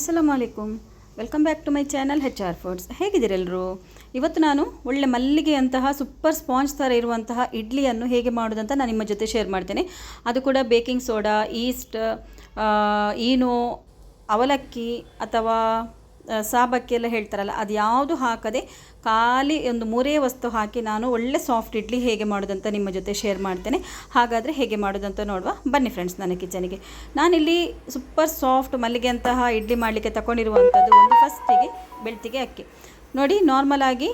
ಅಸ್ಸಲಾಮು ಅಲೈಕುಮ್ welcome back to my channel H R foods ಹೇಗಿದ್ದೀರೆಲ್ಲರೂ ಇವತ್ತು ನಾನು ಒಳ್ಳೆ ಮಲ್ಲಿಗೆಯಂತಹ ಸೂಪರ್ ಸ್ಪಾಂಜ್ ಥರ ಇರುವಂತಹ ಇಡ್ಲಿಯನ್ನು ಹೇಗೆ ಮಾಡೋದಂತ ನಾನು ನಿಮ್ಮ ಜೊತೆ ಶೇರ್ ಮಾಡ್ತೇನೆ. ಅದು ಕೂಡ ಬೇಕಿಂಗ್ ಸೋಡಾ ಈಸ್ಟ್ ಈನೋ, ಅವಲಕ್ಕಿ ಅಥವಾ ಸಾಬಕ್ಕಿ ಎಲ್ಲ ಹೇಳ್ತಾರಲ್ಲ, ಅದು ಯಾವುದು ಹಾಕದೆ ಖಾಲಿ ಒಂದು ಮೂರೇ ವಸ್ತು ಹಾಕಿ ನಾನು ಒಳ್ಳೆ ಸಾಫ್ಟ್ ಇಡ್ಲಿ ಹೇಗೆ ಮಾಡೋದಂತ ನಿಮ್ಮ ಜೊತೆ ಶೇರ್ ಮಾಡ್ತೇನೆ. ಹಾಗಾದರೆ ಹೇಗೆ ಮಾಡೋದಂತ ನೋಡುವ. ಬನ್ನಿ ಫ್ರೆಂಡ್ಸ್ ನನ್ನ ಕಿಚನಿಗೆ ನಾನಿಲ್ಲಿ ಸೂಪರ್ ಸಾಫ್ಟ್ ಮಲ್ಲಿಗೆ ಅಂತಹ ಇಡ್ಲಿ ಮಾಡಲಿಕ್ಕೆ ತಗೊಂಡಿರುವಂಥದ್ದು ಒಂದು ಫಸ್ಟಿಗೆ ಬೆಳ್ತಿಗೆ ಅಕ್ಕಿ. ನೋಡಿ ನಾರ್ಮಲಾಗಿ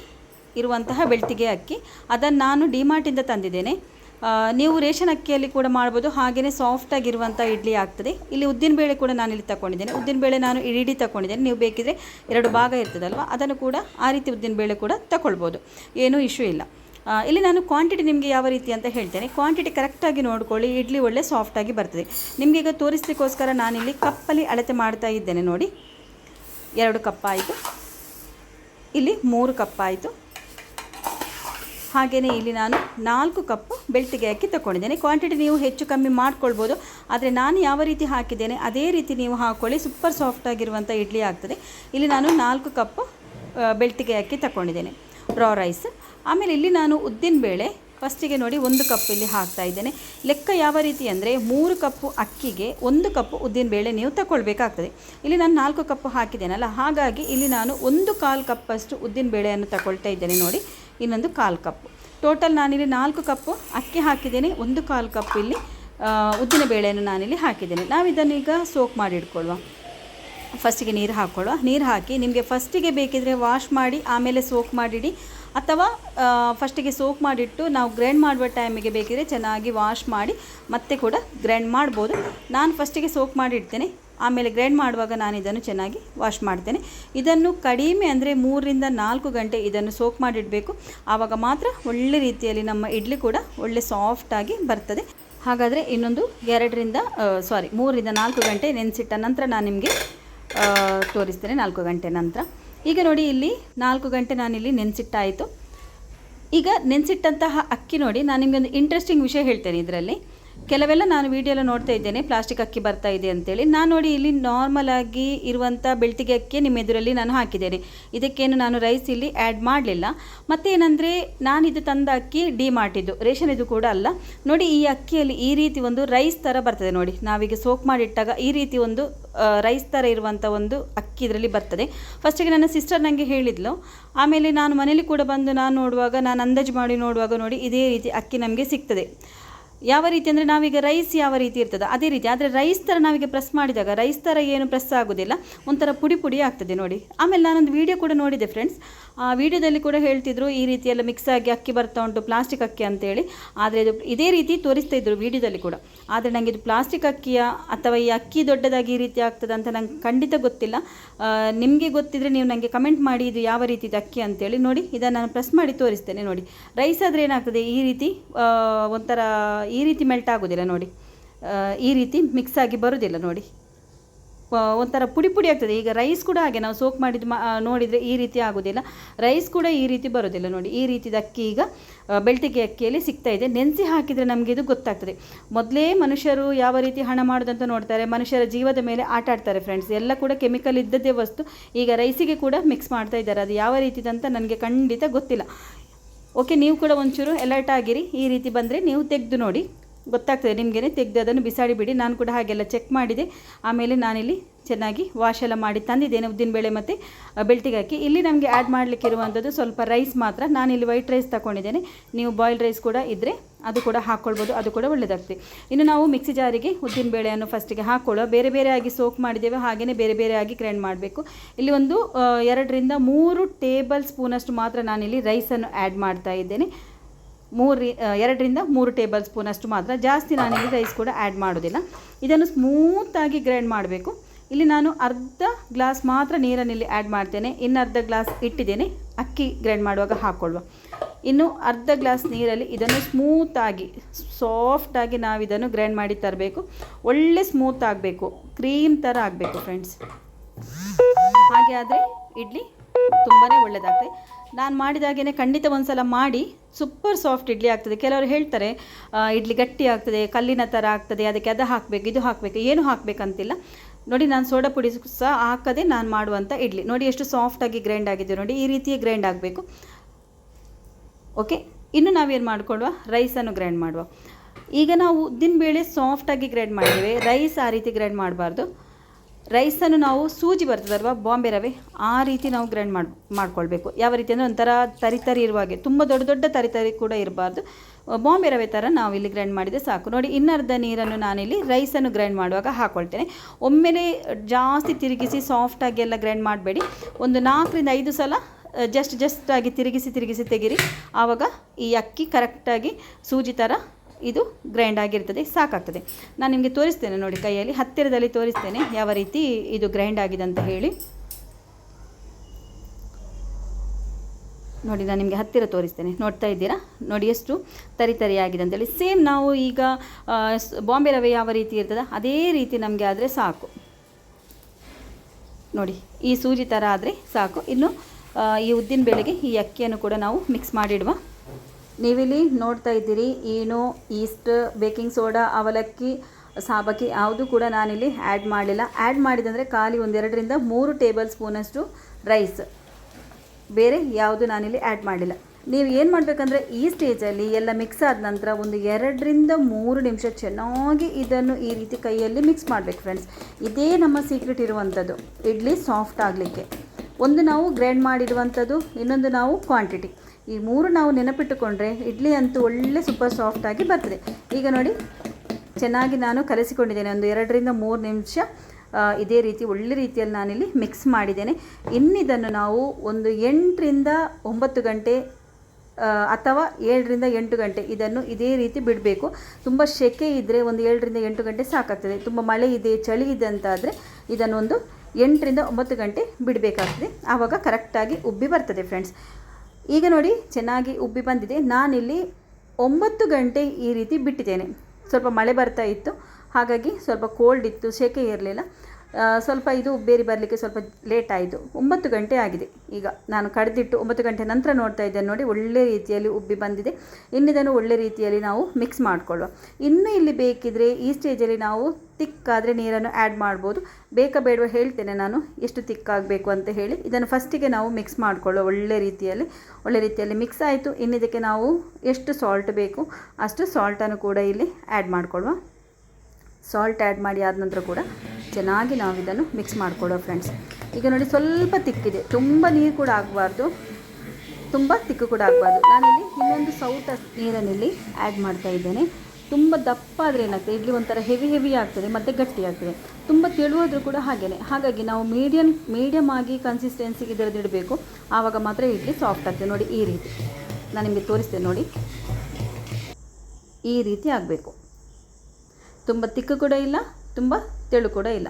ಇರುವಂತಹ ಬೆಳ್ತಿಗೆ ಅಕ್ಕಿ. ಅದನ್ನು ನಾನು ಡಿಮಾರ್ಟಿಂದ ತಂದಿದ್ದೇನೆ. ನೀವು ರೇಷನ್ ಅಕ್ಕಿಯಲ್ಲಿ ಕೂಡ ಮಾಡ್ಬೋದು. ಹಾಗೆಯೇ ಸಾಫ್ಟಾಗಿರುವಂಥ ಇಡ್ಲಿ ಆಗ್ತದೆ. ಇಲ್ಲಿ ಉದ್ದಿನಬೇಳೆ ಕೂಡ ನಾನು ಇಲ್ಲಿ ತಗೊಂಡಿದ್ದೇನೆ ಉದ್ದಿನಬೇಳೆ ನಾನು ಇಡೀ ತಗೊಂಡಿದ್ದೇನೆ ನೀವು ಬೇಕಿದ್ರೆ ಎರಡು ಭಾಗ ಇರ್ತದಲ್ವ? ಅದನ್ನು ಕೂಡ ಆ ರೀತಿ ಉದ್ದಿನಬೇಳೆ ಕೂಡ ತಗೊಳ್ಬೋದು ಏನೂ ಇಶ್ಯೂ ಇಲ್ಲ. ಇಲ್ಲಿ ನಾನು ಕ್ವಾಂಟಿಟಿ ನಿಮಗೆ ಯಾವ ರೀತಿ ಅಂತ ಹೇಳ್ತೇನೆ. ಕ್ವಾಂಟಿಟಿ ಕರೆಕ್ಟಾಗಿ ನೋಡ್ಕೊಳ್ಳಿ. ಇಡ್ಲಿ ಒಳ್ಳೆ ಸಾಫ್ಟಾಗಿ ಬರ್ತದೆ. ನಿಮಗೆ ಈಗ ತೋರಿಸ್ಲಿಕ್ಕೋಸ್ಕರ ನಾನಿಲ್ಲಿ ಕಪ್ಪಲ್ಲಿ ಅಳತೆ ಮಾಡ್ತಾ ಇದ್ದೇನೆ ನೋಡಿ. ಎರಡು ಕಪ್ ಆಯಿತು ಇಲ್ಲಿ ಮೂರು ಕಪ್ ಆಯಿತು ಹಾಗೆಯೇ ಇಲ್ಲಿ ನಾನು ನಾಲ್ಕು ಕಪ್ ಬೆಳ್ತಿಗೆ ಹಾಕಿ ತಗೊಂಡಿದ್ದೇನೆ ಕ್ವಾಂಟಿಟಿ ನೀವು ಹೆಚ್ಚು ಕಮ್ಮಿ ಮಾಡ್ಕೊಳ್ಬೋದು. ಆದರೆ ನಾನು ಯಾವ ರೀತಿ ಹಾಕಿದ್ದೇನೆ, ಅದೇ ರೀತಿ ನೀವು ಹಾಕ್ಕೊಳ್ಳಿ ಸೂಪರ್ ಸಾಫ್ಟ್ ಆಗಿರುವಂಥ ಇಡ್ಲಿ ಆಗ್ತದೆ. ಇಲ್ಲಿ ನಾನು ನಾಲ್ಕು ಕಪ್ ಬೆಳ್ತಿಗೆ ಹಾಕಿ ತಗೊಂಡಿದ್ದೇನೆ ರಾ ರೈಸ್ ಆಮೇಲೆ ಇಲ್ಲಿ ನಾನು ಉದ್ದಿನಬೇಳೆ ಫಸ್ಟಿಗೆ ನೋಡಿ ಒಂದು ಕಪ್ ಇಲ್ಲಿ ಹಾಕ್ತಾ ಇದ್ದೇನೆ. ಲೆಕ್ಕ ಯಾವ ರೀತಿ ಅಂದರೆ ಮೂರು ಕಪ್ಪು ಅಕ್ಕಿಗೆ ಒಂದು ಕಪ್ ಉದ್ದಿನಬೇಳೆ ನೀವು ತಗೊಳ್ಬೇಕಾಗ್ತದೆ ಇಲ್ಲಿ ನಾನು ನಾಲ್ಕು ಕಪ್ ಹಾಕಿದ್ದೇನಲ್ಲ, ಹಾಗಾಗಿ ಇಲ್ಲಿ ನಾನು ಒಂದು ಕಾಲು ಕಪ್ಪಷ್ಟು ಉದ್ದಿನಬೇಳೆಯನ್ನು ತಗೊಳ್ತಾ ಇದ್ದೇನೆ ನೋಡಿ. ಇನ್ನೊಂದು ಕಾಲು ಕಪ್ಪು ಟೋಟಲ್ ನಾನಿಲ್ಲಿ ನಾಲ್ಕು ಕಪ್ಪು ಅಕ್ಕಿ ಹಾಕಿದ್ದೇನೆ, ಒಂದು ಕಾಲು ಕಪ್ ಇಲ್ಲಿ ಉದ್ದಿನ ಬೇಳೆಯನ್ನು ನಾನಿಲ್ಲಿ ಹಾಕಿದ್ದೇನೆ. ನಾವು ಇದನ್ನೀಗ ಸೋಕ್ ಮಾಡಿ ಇಟ್ಕೊಳ್ಳುವ. ಫಸ್ಟಿಗೆ ನೀರು ಹಾಕ್ಕೊಳ್ಳುವ ನೀರು ಹಾಕಿ ನಿಮಗೆ ಫಸ್ಟಿಗೆ ಬೇಕಿದ್ರೆ ವಾಶ್ ಮಾಡಿ, ಆಮೇಲೆ ಸೋಕ್ ಮಾಡಿಡಿ. ಅಥವಾ ಫಸ್ಟಿಗೆ ಸೋಕ್ ಮಾಡಿಟ್ಟು ನಾವು ಗ್ರೈಂಡ್ ಮಾಡುವ ಟೈಮಿಗೆ ಬೇಕಿದ್ರೆ ಚೆನ್ನಾಗಿ ವಾಶ್ ಮಾಡಿ ಮತ್ತೆ ಕೂಡ ಗ್ರೈಂಡ್ ಮಾಡ್ಬೋದು. ನಾನು ಫಸ್ಟಿಗೆ ಸೋಕ್ ಮಾಡಿ ಇಡ್ತೇನೆ ಆಮೇಲೆ ಗ್ರೈಂಡ್ ಮಾಡುವಾಗ ನಾನು ಇದನ್ನು ಚೆನ್ನಾಗಿ ವಾಶ್ ಮಾಡ್ತೇನೆ. ಇದನ್ನು ಕಡಿಮೆ ಅಂದರೆ ಮೂರರಿಂದ ನಾಲ್ಕು ಗಂಟೆ ಇದನ್ನು ಸೋಕ್ ಮಾಡಿಡಬೇಕು. ಆವಾಗ ಮಾತ್ರ ಒಳ್ಳೆ ರೀತಿಯಲ್ಲಿ ನಮ್ಮ ಇಡ್ಲಿ ಕೂಡ ಒಳ್ಳೆ ಸಾಫ್ಟಾಗಿ ಬರ್ತದೆ. ಹಾಗಾದರೆ ಇನ್ನೊಂದು ಎರಡರಿಂದ ಸಾರಿ ಮೂರರಿಂದ ನಾಲ್ಕು ಗಂಟೆ ನೆನೆಸಿಟ್ಟ ನಂತರ ನಾನು ನಿಮಗೆ ತೋರಿಸ್ತೇನೆ ನಾಲ್ಕು ಗಂಟೆ ನಂತರ. ಈಗ ನೋಡಿ ಇಲ್ಲಿ ನಾಲ್ಕು ಗಂಟೆ ನಾನಿಲ್ಲಿ ನೆನೆಸಿಟ್ಟಾಯಿತು. ಈಗ ನೆನೆಸಿಟ್ಟಂತಹ ಅಕ್ಕಿ ನೋಡಿ, ನಾನು ನಿಮಗೆ ಒಂದು ಇಂಟ್ರೆಸ್ಟಿಂಗ್ ವಿಷಯ ಹೇಳ್ತೇನೆ ಇದರಲ್ಲಿ. ಕೆಲವೆಲ್ಲ ನಾನು ವಿಡಿಯೋ ಎಲ್ಲ ನೋಡ್ತಾ ಇದ್ದೇನೆ ಪ್ಲಾಸ್ಟಿಕ್ ಅಕ್ಕಿ ಬರ್ತಾ ಇದೆ ಅಂತೇಳಿ. ನಾನು ನೋಡಿ ಇಲ್ಲಿ ನಾರ್ಮಲ್ ಆಗಿ ಇರುವಂಥ ಬೆಳ್ತಿಗೆ ಅಕ್ಕಿ ನಿಮ್ಮ ಎದುರಲ್ಲಿ ನಾನು ಹಾಕಿದ್ದೇನೆ. ಇದಕ್ಕೇನು ನಾನು ರೈಸ್ ಇಲ್ಲಿ ಆ್ಯಡ್ ಮಾಡಲಿಲ್ಲ. ಮತ್ತೇನೆಂದರೆ ನಾನು ಇದು ತಂದ ಅಕ್ಕಿ ಡಿ ಮಾಡಿದ್ದು ರೇಷನ್ ಇದು ಕೂಡ ಅಲ್ಲ. ನೋಡಿ ಈ ಅಕ್ಕಿಯಲ್ಲಿ ಈ ರೀತಿ ಒಂದು ರೈಸ್ ಥರ ಬರ್ತದೆ ನೋಡಿ. ನಾವೀಗ ಸೋಕ್ ಮಾಡಿಟ್ಟಾಗ ಈ ರೀತಿ ಒಂದು ರೈಸ್ ಥರ ಇರುವಂಥ ಒಂದು ಅಕ್ಕಿ ಇದರಲ್ಲಿ ಬರ್ತದೆ. ಫಸ್ಟಿಗೆ ನನ್ನ ಸಿಸ್ಟರ್ ನನಗೆ ಹೇಳಿದ್ಲು. ಆಮೇಲೆ ನಾನು ಮನೇಲಿ ಕೂಡ ಬಂದು ನಾನು ನೋಡುವಾಗ, ನಾನು ಅಂದಾಜು ಮಾಡಿ ನೋಡುವಾಗ ನೋಡಿ ಇದೇ ರೀತಿ ಅಕ್ಕಿ ನಮಗೆ ಸಿಗ್ತದೆ. ಯಾವ ರೀತಿ ಅಂದರೆ ನಾವೀಗ ರೈಸ್ ಯಾವ ರೀತಿ ಇರ್ತದೆ? ಅದೇ ರೀತಿ. ಆದರೆ ರೈಸ್ ಥರ ನಾವೀಗ ಪ್ರೆಸ್ ಮಾಡಿದಾಗ ರೈಸ್ ಥರ ಏನು ಪ್ರೆಸ್ ಆಗೋದಿಲ್ಲ. ಒಂಥರ ಪುಡಿ ಪುಡಿ ಆಗ್ತದೆ ನೋಡಿ. ಆಮೇಲೆ ನಾನೊಂದು ವಿಡಿಯೋ ಕೂಡ ನೋಡಿದೆ ಫ್ರೆಂಡ್ಸ್ ಆ ವಿಡಿಯೋದಲ್ಲಿ ಕೂಡ ಹೇಳ್ತಿದ್ರು, ಈ ರೀತಿ ಎಲ್ಲ ಮಿಕ್ಸ್ ಆಗಿ ಅಕ್ಕಿ ಬರ್ತಾ ಉಂಟು ಪ್ಲಾಸ್ಟಿಕ್ ಅಕ್ಕಿ ಅಂತೇಳಿ. ಆದರೆ ಇದು ಇದೇ ರೀತಿ ತೋರಿಸ್ತಾ ಇದ್ರು ವಿಡಿಯೋದಲ್ಲಿ ಕೂಡ. ಆದರೆ ನನಗೆ ಇದು ಪ್ಲಾಸ್ಟಿಕ್ ಅಕ್ಕಿಯ ಅಥವಾ ಈ ಅಕ್ಕಿ ದೊಡ್ಡದಾಗಿ ಈ ರೀತಿ ಆಗ್ತದೆ ಅಂತ ನಂಗೆ ಖಂಡಿತ ಗೊತ್ತಿಲ್ಲ. ನಿಮಗೆ ಗೊತ್ತಿದ್ರೆ ನೀವು ನನಗೆ ಕಮೆಂಟ್ ಮಾಡಿ ಇದು ಯಾವ ರೀತಿ ಅಕ್ಕಿ ಅಂತೇಳಿ ನೋಡಿ. ಇದನ್ನು ನಾನು ಪ್ರೆಸ್ ಮಾಡಿ ತೋರಿಸ್ತೇನೆ ನೋಡಿ. ರೈಸ್ ಆದರೆ ಏನಾಗ್ತದೆ? ಈ ರೀತಿ ಒಂಥರ ಈ ರೀತಿ ಮೆಲ್ಟ್ ಆಗೋದಿಲ್ಲ ನೋಡಿ. ಈ ರೀತಿ ಮಿಕ್ಸ್ ಆಗಿ ಬರೋದಿಲ್ಲ ನೋಡಿ. ಒಂಥರ ಪುಡಿ ಪುಡಿ ಆಗ್ತದೆ. ಈಗ ರೈಸ್ ಕೂಡ ಹಾಗೆ, ನಾವು ಸೋಕ್ ಮಾಡಿದ್ದು ಮಾ ನೋಡಿದರೆ ಈ ರೀತಿ ಆಗೋದಿಲ್ಲ. ರೈಸ್ ಕೂಡ ಈ ರೀತಿ ಬರೋದಿಲ್ಲ ನೋಡಿ. ಈ ರೀತಿದ ಅಕ್ಕಿ ಈಗ ಬೆಳ್ತಿಗೆ ಅಕ್ಕಿಯಲ್ಲಿ ಸಿಗ್ತಾ ಇದೆ. ನೆನೆಸಿ ಹಾಕಿದರೆ ನಮಗೆ ಇದು ಗೊತ್ತಾಗ್ತದೆ. ಮೊದಲೇ ಮನುಷ್ಯರು ಯಾವ ರೀತಿ ಹಣ ಮಾಡೋದಂತ ನೋಡ್ತಾರೆ. ಮನುಷ್ಯರ ಜೀವದ ಮೇಲೆ ಆಟ ಆಡ್ತಾರೆ ಫ್ರೆಂಡ್ಸ್ ಎಲ್ಲ ಕೂಡ ಕೆಮಿಕಲ್ ಇದ್ದದ್ದೇ ವಸ್ತು. ಈಗ ರೈಸಿಗೆ ಕೂಡ ಮಿಕ್ಸ್ ಮಾಡ್ತಾ ಇದ್ದಾರೆ. ಅದು ಯಾವ ರೀತಿದಂತ ನನಗೆ ಖಂಡಿತ ಗೊತ್ತಿಲ್ಲ. ಓಕೆ ನೀವು ಕೂಡ ಒಂಚೂರು ಅಲರ್ಟ್ ಆಗಿರಿ. ಈ ರೀತಿ ಬಂದರೆ ನೀವು ತೆಗೆದು ನೋಡಿ. ಗೊತ್ತಾಗ್ತದೆ, ನಿಮಗೇನೆ ತೆಗೆದು ಅದನ್ನು ಬಿಸಾಡಿ ಬಿಡಿ. ನಾನು ಕೂಡ ಹಾಗೆಲ್ಲ ಚೆಕ್ ಮಾಡಿದೆ. ಆಮೇಲೆ ನಾನಿಲ್ಲಿ ಚೆನ್ನಾಗಿ ವಾಶ್ ಎಲ್ಲ ಮಾಡಿ ತಂದಿದ್ದೇನೆ ಉದ್ದಿನಬೇಳೆ ಮತ್ತು ಬೆಳ್ತಿಗೆ ಹಾಕಿ. ಇಲ್ಲಿ ನಮಗೆ ಆ್ಯಡ್ ಮಾಡಲಿಕ್ಕಿರುವಂಥದ್ದು ಸ್ವಲ್ಪ ರೈಸ್ ಮಾತ್ರ. ನಾನಿಲ್ಲಿ ವೈಟ್ ರೈಸ್ ತಗೊಂಡಿದ್ದೇನೆ ನೀವು ಬಾಯ್ಲ್ಡ್ ರೈಸ್ ಕೂಡ ಇದ್ದರೆ ಅದು ಕೂಡ ಹಾಕ್ಕೊಳ್ಬೋದು ಅದು ಕೂಡ ಒಳ್ಳೆಯದಾಗ್ತದೆ ಇನ್ನು ನಾವು ಮಿಕ್ಸಿ ಜಾರಿಗೆ ಉದ್ದಿನಬೇಳೆಯನ್ನು ಫಸ್ಟಿಗೆ ಹಾಕ್ಕೊಳ್ಳೋ ಬೇರೆ ಬೇರೆ ಆಗಿ ಸೋಕ್ ಮಾಡಿದ್ದೇವೆ. ಹಾಗೆಯೇ ಬೇರೆ ಬೇರೆ ಆಗಿ ಗ್ರೈಂಡ್ ಮಾಡಬೇಕು. ಇಲ್ಲಿ ಒಂದು ಎರಡರಿಂದ ಮೂರು ಟೇಬಲ್ ಸ್ಪೂನಷ್ಟು ಮಾತ್ರ ನಾನಿಲ್ಲಿ ರೈಸನ್ನು ಆ್ಯಡ್ ಮಾಡ್ತಾ ಇದ್ದೇನೆ. ಮೂರು ಎರಡರಿಂದ ಮೂರು ಟೇಬಲ್ ಸ್ಪೂನ್ ಅಷ್ಟು ಮಾತ್ರ. ಜಾಸ್ತಿ ನಾನಿಲ್ಲಿ ರೈಸ್ ಕೂಡ ಆ್ಯಡ್ ಮಾಡೋದಿಲ್ಲ ಇದನ್ನು ಸ್ಮೂತಾಗಿ ಗ್ರೈಂಡ್ ಮಾಡಬೇಕು. ಇಲ್ಲಿ ನಾನು ಅರ್ಧ ಗ್ಲಾಸ್ ಮಾತ್ರ ನೀರನ್ನು ಇಲ್ಲಿ ಆ್ಯಡ್ ಮಾಡ್ತೇನೆ. ಇನ್ನು ಅರ್ಧ ಗ್ಲಾಸ್ ಇಟ್ಟಿದ್ದೇನೆ. ಅಕ್ಕಿ ಗ್ರೈಂಡ್ ಮಾಡುವಾಗ ಹಾಕ್ಕೊಳ್ಳುವ. ಇನ್ನು ಅರ್ಧ ಗ್ಲಾಸ್ ನೀರಲ್ಲಿ ಇದನ್ನು ಸ್ಮೂತಾಗಿ ಸಾಫ್ಟಾಗಿ ನಾವು ಇದನ್ನು ಗ್ರೈಂಡ್ ಮಾಡಿ ತರಬೇಕು. ಒಳ್ಳೆ ಸ್ಮೂತ್ ಆಗಬೇಕು. ಕ್ರೀಮ್ ಥರ ಆಗಬೇಕು ಫ್ರೆಂಡ್ಸ್ ಹಾಗೆ ಆದರೆ ಇಡ್ಲಿ ತುಂಬಾ ಒಳ್ಳೆಯದಾಗ್ತದೆ ನಾನು ಮಾಡಿದಾಗೇ ಖಂಡಿತ ಒಂದ್ಸಲ ಮಾಡಿ ಸೂಪರ್ ಸಾಫ್ಟ್ ಇಡ್ಲಿ ಆಗ್ತದೆ. ಕೆಲವರು ಹೇಳ್ತಾರೆ ಇಡ್ಲಿ ಗಟ್ಟಿ ಆಗ್ತದೆ, ಕಲ್ಲಿನ ಥರ ಆಗ್ತದೆ, ಅದಕ್ಕೆ ಅದು ಹಾಕಬೇಕು, ಇದು ಹಾಕಬೇಕು, ಏನು ಹಾಕಬೇಕಂತಿಲ್ಲ ನೋಡಿ ನಾನು ಸೋಡಾ ಪುಡಿ ಸಹ ಹಾಕದೆ ನಾನು ಮಾಡುವಂಥ ಇಡ್ಲಿ. ನೋಡಿ ಎಷ್ಟು ಸಾಫ್ಟಾಗಿ ಗ್ರೈಂಡ್ ಆಗಿದೆ ನೋಡಿ, ಈ ರೀತಿಯೇ ಗ್ರೈಂಡ್ ಆಗಬೇಕು. ಓಕೆ ಇನ್ನು ನಾವೇನು ಮಾಡಿಕೊಡುವ ರೈಸನ್ನು ಗ್ರೈಂಡ್ ಮಾಡುವ. ಈಗ ನಾವು ಉದ್ದಿನಬೇಳೆ ಸಾಫ್ಟಾಗಿ ಗ್ರೈಂಡ್ ಮಾಡಿದ್ದೇವೆ. ರೈಸ್ ಆ ರೀತಿ ಗ್ರೈಂಡ್ ಮಾಡಬಾರ್ದು. ರೈಸನ್ನು ನಾವು ಸೂಜಿ ಬರ್ತದಲ್ವ ಬಾಂಬೆ ರವೆ. ಆ ರೀತಿ ನಾವು ಗ್ರೈಂಡ್ ಮಾಡಿ, ಮಾಡ್ಕೊಳ್ಬೇಕು. ಯಾವ ರೀತಿ ಅಂದರೆ ಒಂಥರ ತರಿ ತರಿ ಇರುವ ಹಾಗೆ. ತುಂಬ ದೊಡ್ಡ ದೊಡ್ಡ ತರಿ ತರಿ ಕೂಡ ಇರಬಾರ್ದು. ಬಾಂಬೆ ರವೆ ಥರ ನಾವು ಇಲ್ಲಿ ಗ್ರೈಂಡ್ ಮಾಡಿದರೆ ಸಾಕು. ನೋಡಿ, ಇನ್ನರ್ಧ ನೀರನ್ನು ನಾನಿಲ್ಲಿ ರೈಸನ್ನು ಗ್ರೈಂಡ್ ಮಾಡುವಾಗ ಹಾಕ್ಕೊಳ್ತೇನೆ ಒಮ್ಮೆಲೆ ಜಾಸ್ತಿ ತಿರುಗಿಸಿ ಸಾಫ್ಟಾಗಿ ಎಲ್ಲ ಗ್ರೈಂಡ್ ಮಾಡಬೇಡಿ. ಒಂದು ನಾಲ್ಕರಿಂದ ಐದು ಸಲ ಜಸ್ಟ್ ಜಸ್ಟ್ ಆಗಿ ತಿರುಗಿಸಿ ತಿರುಗಿಸಿ ತೆಗಿರಿ. ಆವಾಗ ಈ ಅಕ್ಕಿ ಕರೆಕ್ಟಾಗಿ ಸೂಜಿ ಥರ ಇದು ಗ್ರೈಂಡ್ ಆಗಿರ್ತದೆ, ಸಾಕಾಗ್ತದೆ. ನಾನು ನಿಮಗೆ ತೋರಿಸ್ತೇನೆ ನೋಡಿ ಕೈಯಲ್ಲಿ, ಹತ್ತಿರದಲ್ಲಿ ತೋರಿಸ್ತೇನೆ ಯಾವ ರೀತಿ ಇದು ಗ್ರೈಂಡ್ ಆಗಿದೆ ಅಂತ ಹೇಳಿ. ನೋಡಿ, ನಾನು ನಿಮಗೆ ಹತ್ತಿರ ತೋರಿಸ್ತೇನೆ. ನೋಡ್ತಾ ಇದ್ದೀರಾ? ನೋಡಿ, ಎಷ್ಟು ತರಿ ತರಿ ಆಗಿದೆ ಅಂತೇಳಿ ಸೇಮ್ ನಾವು ಈಗ ಬಾಂಬೆ ರವೆ ಯಾವ ರೀತಿ ಇರ್ತದೆ, ಅದೇ ರೀತಿ ನಮಗೆ ಆದರೆ ಸಾಕು. ನೋಡಿ, ಈ ಸೂಜಿ ಥರ ಆದರೆ ಸಾಕು. ಇನ್ನು ಈ ಉದ್ದಿನ ಬೇಳೆಗೆ ಈ ಅಕ್ಕಿಯನ್ನು ಕೂಡ ನಾವು ಮಿಕ್ಸ್ ಮಾಡಿಡುವ ನೀವಿಲ್ಲಿ ನೋಡ್ತಾ ಇದ್ದೀರಿ ಏನು ಈಸ್ಟ್, ಬೇಕಿಂಗ್ ಸೋಡಾ, ಅವಲಕ್ಕಿ, ಸಾಬಕ್ಕಿ ಯಾವುದು ಕೂಡ ನಾನಿಲ್ಲಿ ಆ್ಯಡ್ ಮಾಡಲಿಲ್ಲ ಆ್ಯಡ್ ಮಾಡಿದಂದರೆ ಖಾಲಿ ಒಂದೆರಡರಿಂದ ಮೂರು ಟೇಬಲ್ ಸ್ಪೂನಷ್ಟು ರೈಸ್ ಬೇರೆ ಯಾವುದು ನಾನಿಲ್ಲಿ ಆ್ಯಡ್ ಮಾಡಿಲ್ಲ. ನೀವು ಏನು ಮಾಡಬೇಕಂದ್ರೆ ಈ ಸ್ಟೇಜಲ್ಲಿ ಎಲ್ಲ ಮಿಕ್ಸ್ ಆದ ನಂತರ ಒಂದು ಎರಡರಿಂದ ಮೂರು ನಿಮಿಷ ಚೆನ್ನಾಗಿ ಇದನ್ನು ಈ ರೀತಿ ಕೈಯಲ್ಲಿ ಮಿಕ್ಸ್ ಮಾಡಬೇಕು ಫ್ರೆಂಡ್ಸ್ ಇದೇ ನಮ್ಮ ಸೀಕ್ರೆಟ್ ಇರುವಂಥದ್ದು ಇಡ್ಲಿ ಸಾಫ್ಟ್ ಆಗಲಿಕ್ಕೆ. ಒಂದು ನಾವು ಗ್ರೈಂಡ್ ಮಾಡಿರುವಂಥದ್ದು ಇನ್ನೊಂದು ನಾವು ಕ್ವಾಂಟಿಟಿ ಈ ಮೂರು ನಾವು ನೆನಪಿಟ್ಟುಕೊಂಡ್ರೆ ಇಡ್ಲಿ ಅಂತೂ ಒಳ್ಳೆ ಸೂಪರ್ ಸಾಫ್ಟಾಗಿ ಬರ್ತದೆ. ಈಗ ನೋಡಿ, ಚೆನ್ನಾಗಿ ನಾನು ಕಲಸಿಕೊಂಡಿದ್ದೇನೆ. ಒಂದು ಎರಡರಿಂದ ಮೂರು ನಿಮಿಷ ಇದೇ ರೀತಿ ಒಳ್ಳೆ ರೀತಿಯಲ್ಲಿ ನಾನಿಲ್ಲಿ ಮಿಕ್ಸ್ ಮಾಡಿದ್ದೇನೆ. ಇನ್ನಿದನ್ನು ನಾವು ಒಂದು ಎಂಟರಿಂದ ಒಂಬತ್ತು ಗಂಟೆ ಅಥವಾ ಏಳರಿಂದ ಎಂಟು ಗಂಟೆ ಇದನ್ನು ಇದೇ ರೀತಿ ಬಿಡಬೇಕು. ತುಂಬ ಸೆಕೆ ಇದ್ದರೆ ಒಂದು ಏಳರಿಂದ ಎಂಟು ಗಂಟೆ ಸಾಕಾಗ್ತದೆ. ತುಂಬ ಮಳೆ ಇದೆ, ಚಳಿ ಇದೆ ಅಂತಾದರೆ ಇದನ್ನೊಂದು ಎಂಟರಿಂದ ಒಂಬತ್ತು ಗಂಟೆ ಬಿಡಬೇಕಾಗ್ತದೆ. ಆವಾಗ ಕರೆಕ್ಟಾಗಿ ಉಬ್ಬಿ ಬರ್ತದೆ ಫ್ರೆಂಡ್ಸ್ ಈಗ ನೋಡಿ, ಚೆನ್ನಾಗಿ ಉಬ್ಬಿ ಬಂದಿದೆ. ನಾನಿಲ್ಲಿ ಒಂಬತ್ತು ಗಂಟೆ ಈ ರೀತಿ ಬಿಟ್ಟಿದ್ದೇನೆ. ಸ್ವಲ್ಪ ಮಳೆ ಬರ್ತಾ ಇತ್ತು. ಹಾಗಾಗಿ ಸ್ವಲ್ಪ ಕೋಲ್ಡ್ ಇತ್ತು ಸೆಕೆ ಇರಲಿಲ್ಲ. ಸ್ವಲ್ಪ ಇದು ಉಬ್ಬೇರಿ ಬರಲಿಕ್ಕೆ ಸ್ವಲ್ಪ ಲೇಟ್ ಆಯಿತು. ಒಂಬತ್ತು ಗಂಟೆ ಆಗಿದೆ. ಈಗ ನಾನು ಕಡೆದಿಟ್ಟು ಒಂಬತ್ತು ಗಂಟೆ ನಂತರ ನೋಡ್ತಾ ಇದ್ದೇನೆ ನೋಡಿ, ಒಳ್ಳೆ ರೀತಿಯಲ್ಲಿ ಉಬ್ಬಿ ಬಂದಿದೆ. ಇನ್ನಿದನ್ನು ಒಳ್ಳೆ ರೀತಿಯಲ್ಲಿ ನಾವು ಮಿಕ್ಸ್ ಮಾಡಿಕೊಳ್ಳುವ. ಇನ್ನು ಇಲ್ಲಿ ಬೇಕಿದ್ರೆ ಈ ಸ್ಟೇಜಲ್ಲಿ ನಾವು ತಿಕ್ಕಾದರೆ ನೀರನ್ನು ಆ್ಯಡ್ ಮಾಡ್ಬೋದು. ಬೇಕಾ ಬೇಡವಾ ಹೇಳ್ತೇನೆ ನಾನು ಎಷ್ಟು ತಿಕ್ಕಾಗಬೇಕು ಅಂತ ಹೇಳಿ. ಇದನ್ನು ಫಸ್ಟಿಗೆ ನಾವು ಮಿಕ್ಸ್ ಮಾಡಿಕೊಳ್ಳುವ. ಒಳ್ಳೆ ರೀತಿಯಲ್ಲಿ ಒಳ್ಳೆ ರೀತಿಯಲ್ಲಿ ಮಿಕ್ಸ್ ಆಯಿತು. ಇನ್ನಿದಕ್ಕೆ ನಾವು ಎಷ್ಟು ಸಾಲ್ಟ್ ಬೇಕು ಅಷ್ಟು ಸಾಲ್ಟನ್ನು ಕೂಡ ಇಲ್ಲಿ ಆ್ಯಡ್ ಮಾಡಿಕೊಳ್ಳುವ. ಸಾಲ್ಟ್ ಆ್ಯಡ್ ಮಾಡಿ ಆದ ನಂತರ ಕೂಡ ಚೆನ್ನಾಗಿ ನಾವು ಇದನ್ನು ಮಿಕ್ಸ್ ಮಾಡಿಕೊಡೋ ಫ್ರೆಂಡ್ಸ್ ಈಗ ನೋಡಿ ಸ್ವಲ್ಪ ತಿಕ್ಕಿದೆ. ತುಂಬ ನೀರು ಕೂಡ ಆಗಬಾರ್ದು ತುಂಬ ತಿಕ್ಕು ಕೂಡ ಆಗಬಾರ್ದು ನಾನಿಲ್ಲಿ ಇನ್ನೊಂದು ಸೌಟ ನೀರನ್ನಿಲ್ಲಿ ಆ್ಯಡ್ ಮಾಡ್ತಾ ಇದ್ದೇನೆ. ತುಂಬ ದಪ್ಪ ಆದರೆ ಏನಾಗ್ತದೆ? ಇಡ್ಲಿ ಒಂಥರ ಹೆವಿ ಹೆವಿ ಆಗ್ತದೆ, ಮತ್ತು ಗಟ್ಟಿ ಆಗ್ತದೆ. ತುಂಬ ತೆಳುವಾದರೂ ಕೂಡ ಹಾಗೆಯೇ ಹಾಗಾಗಿ ನಾವು ಮೀಡಿಯಂ ಮೀಡಿಯಮ್ ಆಗಿ ಕನ್ಸಿಸ್ಟೆನ್ಸಿಗೆ ಇದರದ್ದು ಇಡಬೇಕು. ಆವಾಗ ಮಾತ್ರ ಇಡ್ಲಿ ಸಾಫ್ಟ್ ಆಗ್ತದೆ. ನೋಡಿ ಈ ರೀತಿ. ನಾನು ನಿಮಗೆ ತೋರಿಸ್ತೇನೆ ನೋಡಿ. ಈ ರೀತಿ ಆಗಬೇಕು. ತುಂಬ ತಿಕ್ಕು ಕೂಡ ಇಲ್ಲ, ತುಂಬ ತೆಳು ಕೂಡ ಇಲ್ಲ.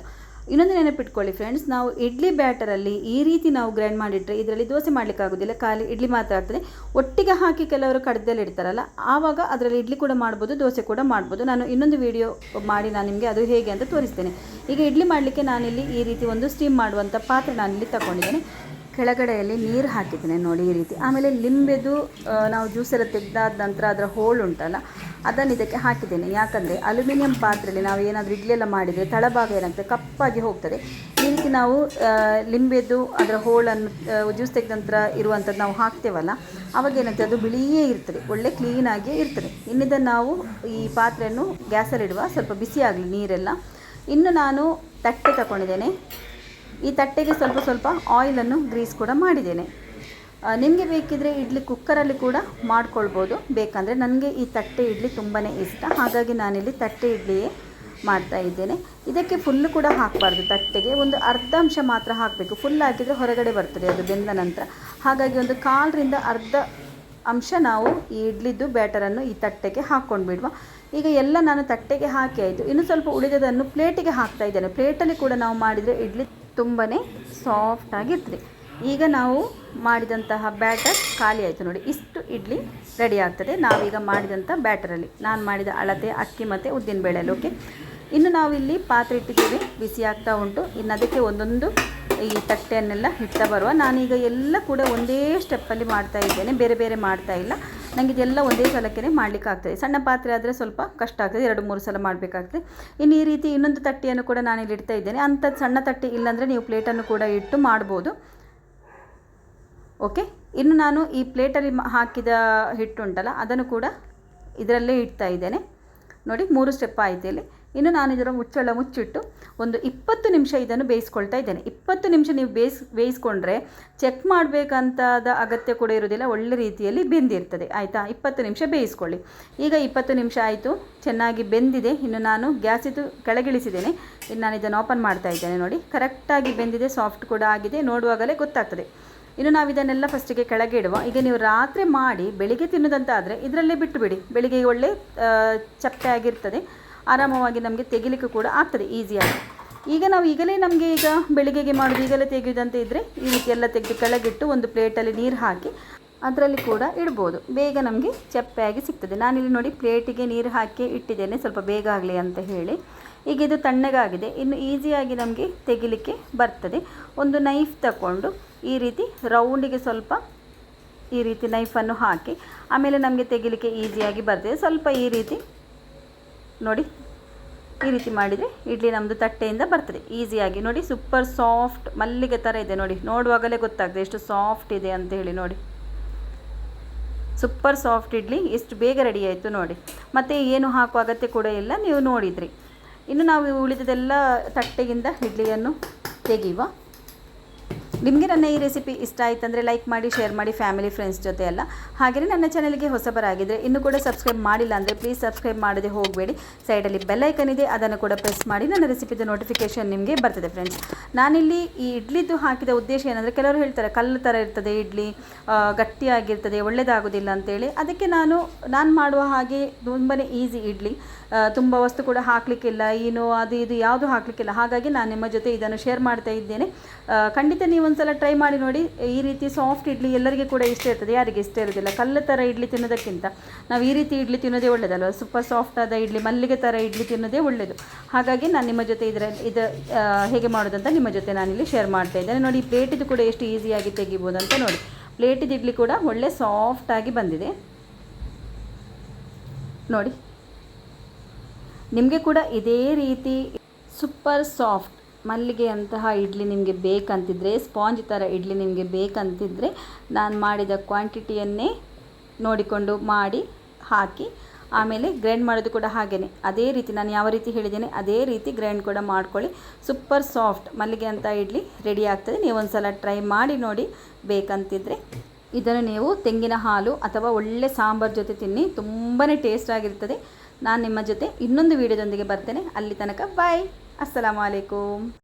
ಇನ್ನೊಂದು ನೆನಪಿಟ್ಕೊಳ್ಳಿ ಫ್ರೆಂಡ್ಸ್ ನಾವು ಇಡ್ಲಿ ಬ್ಯಾಟರಲ್ಲಿ ಈ ರೀತಿ ನಾವು ಗ್ರೈಂಡ್ ಮಾಡಿಟ್ರೆ ಇದರಲ್ಲಿ ದೋಸೆ ಮಾಡಲಿಕ್ಕೆ ಆಗೋದಿಲ್ಲ, ಖಾಲಿ ಇಡ್ಲಿ ಮಾತ್ರ ಆಗ್ತದೆ. ಒಟ್ಟಿಗೆ ಹಾಕಿ ಕೆಲವರು ಕಡ್ದಲ್ಲಿ ಇಡ್ತಾರಲ್ಲ, ಆವಾಗ ಅದರಲ್ಲಿ ಇಡ್ಲಿ ಕೂಡ ಮಾಡ್ಬೋದು, ದೋಸೆ ಕೂಡ ಮಾಡ್ಬೋದು. ನಾನು ಇನ್ನೊಂದು ವಿಡಿಯೋ ಮಾಡಿ ನಾನು ನಿಮಗೆ ಅದು ಹೇಗೆ ಅಂತ ತೋರಿಸ್ತೇನೆ. ಈಗ ಇಡ್ಲಿ ಮಾಡಲಿಕ್ಕೆ ನಾನಿಲ್ಲಿ ಈ ರೀತಿ ಒಂದು ಸ್ಟೀಮ್ ಮಾಡುವಂಥ ಪಾತ್ರೆ ನಾನಿಲ್ಲಿ ತಗೊಂಡಿದ್ದೇನೆ. ಕೆಳಗಡೆಯಲ್ಲಿ ನೀರು ಹಾಕಿದ್ದೇನೆ ನೋಡಿ ಈ ರೀತಿ. ಆಮೇಲೆ ಲಿಂಬೆದು ನಾವು ಜ್ಯೂಸೆಲ್ಲ ತೆಗೆದಾದ ನಂತರ ಅದರ ಹೋಳು ಉಂಟಲ್ಲ ಅದನ್ನು ಇದಕ್ಕೆ ಹಾಕಿದ್ದೇನೆ. ಯಾಕಂದರೆ ಅಲ್ಯೂಮಿನಿಯಂ ಪಾತ್ರೆಯಲ್ಲಿ ನಾವು ಏನಾದರೂ ಇಡ್ಲಿ ಎಲ್ಲ ಮಾಡಿದರೆ ತಳಭಾಗ ಏನಾಗ್ತದೆ ಕಪ್ಪಾಗಿ ಹೋಗ್ತದೆ. ಈ ರೀತಿ ನಾವು ಲಿಂಬೆದು ಅದರ ಹೋಳನ್ನು ಜ್ಯೂಸ್ ತೆಗೆದ ನಂತರ ಇರುವಂಥದ್ದು ನಾವು ಹಾಕ್ತೇವಲ್ಲ, ಅವಾಗ ಏನಾಗ್ತದೆ ಅದು ಬಿಳಿಯೇ ಇರ್ತದೆ, ಒಳ್ಳೆ ಕ್ಲೀನಾಗಿಯೇ ಇರ್ತದೆ. ಇನ್ನಿದನ್ನು ನಾವು ಈ ಪಾತ್ರೆಯನ್ನು ಗ್ಯಾಸಲ್ಲಿಡುವ, ಸ್ವಲ್ಪ ಬಿಸಿ ಆಗಲಿ ನೀರೆಲ್ಲ. ಇನ್ನು ನಾನು ತಟ್ಟೆ ತಗೊಂಡಿದ್ದೇನೆ ಈ ತಟ್ಟೆಗೆ ಸ್ವಲ್ಪ ಸ್ವಲ್ಪ ಆಯಿಲನ್ನು ಗ್ರೀಸ್ ಕೂಡ ಮಾಡಿದ್ದೇನೆ. ನಿಮಗೆ ಬೇಕಿದ್ರೆ ಇಡ್ಲಿ ಕುಕ್ಕರಲ್ಲಿ ಕೂಡ ಮಾಡ್ಕೊಳ್ಬೋದು. ಬೇಕಂದರೆ ನನಗೆ ಈ ತಟ್ಟೆ ಇಡ್ಲಿ ತುಂಬಾ ಇಷ್ಟ. ಹಾಗಾಗಿ ನಾನಿಲ್ಲಿ ತಟ್ಟೆ ಇಡ್ಲಿಯೇ ಮಾಡ್ತಾ ಇದ್ದೇನೆ. ಇದಕ್ಕೆ ಫುಲ್ಲು ಕೂಡ ಹಾಕಬಾರ್ದು. ತಟ್ಟೆಗೆ ಒಂದು ಅರ್ಧ ಅಂಶ ಮಾತ್ರ ಹಾಕಬೇಕು. ಫುಲ್ ಹಾಕಿದರೆ ಹೊರಗಡೆ ಬರ್ತದೆ ಅದು ಬೆಂದ ನಂತರ. ಹಾಗಾಗಿ ಒಂದು ಕಾಲರಿಂದ ಅರ್ಧ ಅಂಶ ನಾವು ಈ ಇಡ್ಲಿದ್ದು ಬ್ಯಾಟರನ್ನು ಈ ತಟ್ಟೆಗೆ ಹಾಕ್ಕೊಂಡು ಬಿಡುವ ಈಗ ಎಲ್ಲ ನಾನು ತಟ್ಟೆಗೆ ಹಾಕಿ ಆಯಿತು. ಇನ್ನು ಸ್ವಲ್ಪ ಉಳಿದದನ್ನು ಪ್ಲೇಟಿಗೆ ಹಾಕ್ತಾ ಇದ್ದೇನೆ. ಪ್ಲೇಟಲ್ಲಿ ಕೂಡ ನಾವು ಮಾಡಿದರೆ ಇಡ್ಲಿ ತುಂಬಾ ಸಾಫ್ಟಾಗಿರ್ತದೆ ಈಗ ನಾವು ಮಾಡಿದಂತಹ ಬ್ಯಾಟರ್ ಖಾಲಿ ಆಯಿತು ನೋಡಿ. ಇಷ್ಟು ಇಡ್ಲಿ ರೆಡಿ ಆಗ್ತದೆ. ನಾವೀಗ ಮಾಡಿದಂಥ ಬ್ಯಾಟರಲ್ಲಿ. ನಾನು ಮಾಡಿದ ಅಳತೆ, ಅಕ್ಕಿ ಮತ್ತು ಉದ್ದಿನಬೇಳೆಯಲ್ಲಿ ಓಕೆ ಇನ್ನು ನಾವು ಇಲ್ಲಿ ಪಾತ್ರೆ ಇಟ್ಟಿದ್ದೀವಿ. ಬಿಸಿ ಆಗ್ತಾ ಉಂಟು. ಇನ್ನು ಅದಕ್ಕೆ ಒಂದೊಂದು ಈ ತಟ್ಟೆಯನ್ನೆಲ್ಲ ಇಡ್ತಾ ಬರುವ. ನಾನೀಗ ಎಲ್ಲ ಕೂಡ ಒಂದೇ ಸ್ಟೆಪ್ಪಲ್ಲಿ ಮಾಡ್ತಾ ಇದ್ದೇನೆ. ಬೇರೆ ಬೇರೆ ಮಾಡ್ತಾ ಇಲ್ಲ. ನನಗೆ ಇದೆಲ್ಲ ಒಂದೇ ಸಲಕ್ಕೆ ಮಾಡಲಿಕ್ಕೆ ಆಗ್ತದೆ. ಸಣ್ಣ ಪಾತ್ರೆ ಆದರೆ ಸ್ವಲ್ಪ ಕಷ್ಟ ಆಗ್ತದೆ. ಎರಡು, ಮೂರು ಸಲ ಮಾಡಬೇಕಾಗ್ತದೆ. ಇನ್ನು ಈ ರೀತಿ ಇನ್ನೊಂದು ತಟ್ಟೆಯನ್ನು ಕೂಡ ನಾನಿಲ್ಲಿ ಇಡ್ತಾ ಇದ್ದೇನೆ. ಅಂಥದ್ದು ಸಣ್ಣ ತಟ್ಟೆ ಇಲ್ಲಾಂದರೆ ನೀವು ಪ್ಲೇಟನ್ನು ಕೂಡ ಇಟ್ಟು ಮಾಡ್ಬೋದು. ಓಕೆ? ಇನ್ನು ನಾನು ಈ ಪ್ಲೇಟಲ್ಲಿ ಹಾಕಿದ ಹಿಟ್ಟುಂಟಲ್ಲ ಅದನ್ನು ಕೂಡ ಇದರಲ್ಲೇ ಇಡ್ತಾ ಇದ್ದೇನೆ. ನೋಡಿ, ಮೂರು ಸ್ಟೆಪ್ ಆಯಿತು ಇಲ್ಲಿ. ಇನ್ನು ನಾನು ಇದರ ಮುಚ್ಚಳ ಮುಚ್ಚಿಟ್ಟು ಒಂದು ಇಪ್ಪತ್ತು ನಿಮಿಷ ಇದನ್ನು ಬೇಯಿಸ್ಕೊಳ್ತಾ ಇದ್ದೇನೆ. ಇಪ್ಪತ್ತು ನಿಮಿಷ ನೀವು ಬೇಯಿಸ್, ಬೇಯಿಸ್ಕೊಂಡ್ರೆ ಚೆಕ್ ಮಾಡಬೇಕಂತಾದ ಅಗತ್ಯ ಕೂಡ ಇರೋದಿಲ್ಲ ಒಳ್ಳೆ ರೀತಿಯಲ್ಲಿ ಬೆಂದಿರ್ತದೆ. ಆಯಿತಾ? ಇಪ್ಪತ್ತು ನಿಮಿಷ ಬೇಯಿಸ್ಕೊಳ್ಳಿ. ಈಗ ಇಪ್ಪತ್ತು ನಿಮಿಷ ಆಯಿತು. ಚೆನ್ನಾಗಿ ಬೆಂದಿದೆ. ಇನ್ನು ನಾನು ಗ್ಯಾಸಿದ್ದು ಕೆಳಗಿಳಿಸಿದ್ದೇನೆ. ಇನ್ನು ನಾನು ಇದನ್ನು ಓಪನ್ ಮಾಡ್ತಾ ಇದ್ದೇನೆ ನೋಡಿ. ಕರೆಕ್ಟಾಗಿ ಬೆಂದಿದೆ. ಸಾಫ್ಟ್ ಕೂಡ ಆಗಿದೆ. ನೋಡುವಾಗಲೇ ಗೊತ್ತಾಗ್ತದೆ. ಇನ್ನು ನಾವು ಇದನ್ನೆಲ್ಲ ಫಸ್ಟಿಗೆ ಕೆಳಗೆ ಇಡುವ ಈಗ ನೀವು ರಾತ್ರಿ ಮಾಡಿ ಬೆಳಿಗ್ಗೆ ತಿನ್ನೋದಂತಾದರೆ ಇದರಲ್ಲೇ ಬಿಟ್ಟು ಬಿಡಿ ಬೆಳಿಗ್ಗೆ ಒಳ್ಳೆ ಚಪ್ಪೆ ಆಗಿರ್ತದೆ. ಆರಾಮವಾಗಿ ನಮಗೆ ತೆಗಿಲಿಕ್ಕೆ ಕೂಡ ಆಗ್ತದೆ ಈಸಿಯಾಗಿ ಈಗ ನಾವು ಈಗಲೇ ನಮಗೆ ಈಗ ಬೆಳಿಗ್ಗೆಗೆ ಮಾಡೋದು, ಈಗಲೇ ತೆಗೆಯುವುದಂತ ಇದ್ದರೆ ಈ ರೀತಿ ಎಲ್ಲ ತೆಗೆದು ಕೆಳಗಿಟ್ಟು ಒಂದು ಪ್ಲೇಟಲ್ಲಿ ನೀರು ಹಾಕಿ ಅದರಲ್ಲಿ ಕೂಡ ಇಡ್ಬೋದು. ಬೇಗ ನಮಗೆ ಚಪ್ಪೆಯಾಗಿ ಸಿಗ್ತದೆ. ನಾನಿಲ್ಲಿ ನೋಡಿ ಪ್ಲೇಟಿಗೆ ನೀರು ಹಾಕಿ ಇಟ್ಟಿದ್ದೇನೆ. ಸ್ವಲ್ಪ ಬೇಗ ಆಗಲಿ ಅಂತ ಹೇಳಿ. ಈಗ ಇದು ತಣ್ಣಗಾಗಿದೆ. ಇನ್ನು ಈಸಿಯಾಗಿ ನಮಗೆ ತೆಗಿಲಿಕ್ಕೆ ಬರ್ತದೆ. ಒಂದು ನೈಫ್ ತಗೊಂಡು ಈ ರೀತಿ ರೌಂಡಿಗೆ ಸ್ವಲ್ಪ ಈ ರೀತಿ ನೈಫನ್ನು ಹಾಕಿ, ಆಮೇಲೆ ನಮಗೆ ತೆಗಿಲಿಕ್ಕೆ ಈಸಿಯಾಗಿ ಬರ್ತದೆ. ಸ್ವಲ್ಪ ಈ ರೀತಿ ನೋಡಿ, ಈ ರೀತಿ ಮಾಡಿದರೆ ಇಡ್ಲಿ ನಮ್ಮದು ತಟ್ಟೆಯಿಂದ ಬರ್ತದೆ. ಈಸಿಯಾಗಿ ನೋಡಿ ಸೂಪರ್ ಸಾಫ್ಟ್ ಮಲ್ಲಿಗೆ ಥರ ಇದೆ ನೋಡಿ. ನೋಡುವಾಗಲೇ ಗೊತ್ತಾಗ್ತದೆ ಎಷ್ಟು ಸಾಫ್ಟ್ ಇದೆ ಅಂತ ಹೇಳಿ ನೋಡಿ. ಸೂಪರ್ ಸಾಫ್ಟ್ ಇಡ್ಲಿ ಎಷ್ಟು ಬೇಗ ರೆಡಿ ಆಯಿತು ನೋಡಿ. ಮತ್ತು ಏನು ಹಾಕುವ ಅಗತ್ಯ ಕೂಡ ಇಲ್ಲ, ನೀವು ನೋಡಿದ್ರಿ. ಇನ್ನು ನಾವು ಉಳಿದದೆಲ್ಲ ತಟ್ಟೆಗಿಂದ ಇಡ್ಲಿಯನ್ನು ತೆಗೆಯುವ. ನಿಮಗೆ ನನ್ನ ಈ ರೆಸಿಪಿ ಇಷ್ಟ ಆಯ್ತಂದರೆ ಲೈಕ್ ಮಾಡಿ ಶೇರ್ ಮಾಡಿ ಫ್ಯಾಮಿಲಿ ಫ್ರೆಂಡ್ಸ್ ಜೊತೆ ಎಲ್ಲ ಹಾಗೆಯೇ ನನ್ನ ಚಾನಲ್ಗೆ ಹೊಸಬರಾಗಿದ್ದರೆ ಇನ್ನು ಕೂಡ ಸಬ್ಸ್ಕ್ರೈಬ್ ಮಾಡಿಲ್ಲ ಅಂದರೆ ಪ್ಲೀಸ್ ಸಬ್ಸ್ಕ್ರೈಬ್ ಮಾಡದೆ ಹೋಗಬೇಡಿ. ಸೈಡಲ್ಲಿ ಬೆಲ್ಲೈಕನ್ ಇದೆ, ಅದನ್ನು ಕೂಡ ಪ್ರೆಸ್ ಮಾಡಿ ನನ್ನ ರೆಸಿಪಿದು ನೋಟಿಫಿಕೇಷನ್ ನಿಮಗೆ ಬರ್ತದೆ ಫ್ರೆಂಡ್ಸ್ ನಾನಿಲ್ಲಿ ಈ ಇಡ್ಲಿದು ಹಾಕಿದ ಉದ್ದೇಶ ಏನಂದರೆ ಕೆಲವರು ಹೇಳ್ತಾರೆ ಕಲ್ಲು ಥರ ಇರ್ತದೆ ಇಡ್ಲಿ ಗಟ್ಟಿಯಾಗಿರ್ತದೆ ಒಳ್ಳೆಯದಾಗೋದಿಲ್ಲ ಅಂತೇಳಿ. ಅದಕ್ಕೆ ನಾನು ನಾನು ಮಾಡುವ ಹಾಗೆ ತುಂಬಾ ಈಸಿ ಇಡ್ಲಿ. ತುಂಬ ವಸ್ತು ಕೂಡ ಹಾಕಲಿಕ್ಕಿಲ್ಲ, ಏನು ಅದು ಇದು ಯಾವುದು ಹಾಕಲಿಕ್ಕಿಲ್ಲ. ಹಾಗಾಗಿ ನಾನು ನಿಮ್ಮ ಜೊತೆ ಇದನ್ನು ಶೇರ್ ಮಾಡ್ತಾ ಇದ್ದೇನೆ. ಖಂಡಿತ ನೀವು ಒಂದ್ಸಲ ಟ್ರೈ ಮಾಡಿ ನೋಡಿ. ಈ ರೀತಿ ಸಾಫ್ಟ್ ಇಡ್ಲಿ ಎಲ್ಲರಿಗೆ ಕೂಡ ಇಷ್ಟ ಇರ್ತದೆ, ಯಾರಿಗೆ ಇಷ್ಟ ಇರೋದಿಲ್ಲ ಕಲ್ಲು ಥರ ಇಡ್ಲಿ ತಿನ್ನೋದಕ್ಕಿಂತ ನಾವು ಈ ರೀತಿ ಇಡ್ಲಿ ತಿನ್ನೋದೇ ಒಳ್ಳೆಯದಲ್ವ ಸೂಪರ್ ಸಾಫ್ಟ್ ಆದ ಇಡ್ಲಿ, ಮಲ್ಲಿಗೆ ಥರ ಇಡ್ಲಿ ತಿನ್ನೋದೇ ಒಳ್ಳೆಯದು ಹಾಗಾಗಿ ನಾನು ನಿಮ್ಮ ಜೊತೆ ಇದರ, ಇದು ಹೇಗೆ ಮಾಡೋದಂತ ನಿಮ್ಮ ಜೊತೆ ನಾನಿಲ್ಲಿ ಶೇರ್ ಮಾಡ್ತಾ ಇದ್ದೇನೆ. ನೋಡಿ ಪ್ಲೇಟಿದು ಕೂಡ ಎಷ್ಟು ಈಸಿಯಾಗಿ ತೆಗಿಬೋದು ಅಂತ ನೋಡಿ. ಪ್ಲೇಟಿದು ಇಡ್ಲಿ ಕೂಡ ಒಳ್ಳೆ ಸಾಫ್ಟಾಗಿ ಬಂದಿದೆ. ನೋಡಿ. ನಿಮಗೆ ಕೂಡ ಇದೇ ರೀತಿ ಸೂಪರ್ ಸಾಫ್ಟ್ ಮಲ್ಲಿಗೆಯಂತಹ ಇಡ್ಲಿ ನಿಮಗೆ ಬೇಕಂತಿದ್ರೆ, ಸ್ಪಾಂಜ್ ಥರ ಇಡ್ಲಿ ನಿಮಗೆ ಬೇಕಂತಿದ್ರೆ ನಾನು ಮಾಡಿದ ಕ್ವಾಂಟಿಟಿಯನ್ನೇ ನೋಡಿಕೊಂಡು ಮಾಡಿ ಹಾಕಿ, ಆಮೇಲೆ ಗ್ರೈಂಡ್ ಮಾಡೋದು ಕೂಡ ಹಾಗೆಯೇ ಅದೇ ರೀತಿ ನಾನು ಯಾವ ರೀತಿ ಹೇಳಿದ್ದೇನೆ, ಅದೇ ರೀತಿ ಗ್ರೈಂಡ್ ಕೂಡ ಮಾಡ್ಕೊಳ್ಳಿ. ಸೂಪರ್ ಸಾಫ್ಟ್ ಮಲ್ಲಿಗೆ ಅಂತ ಇಡ್ಲಿ ರೆಡಿ ಆಗ್ತದೆ. ನೀವು ಒಂದು ಸಲ ಟ್ರೈ ಮಾಡಿ ನೋಡಿ ಬೇಕಂತಿದ್ರೆ. ಇದನ್ನು ನೀವು ತೆಂಗಿನ ಹಾಲು ಅಥವಾ ಒಳ್ಳೆ ಸಾಂಬಾರು ಜೊತೆ ತಿನ್ನಿ ತುಂಬಾ ಟೇಸ್ಟ್ ಆಗಿರ್ತದೆ. ನಾನು ನಿಮ್ಮ ಜೊತೆ ಇನ್ನೊಂದು ವಿಡಿಯೋದೊಂದಿಗೆ ಬರ್ತೇನೆ. ಅಲ್ಲಿ ತನಕ ಬಾಯ್ ಅಸ್ಸಲಾಮು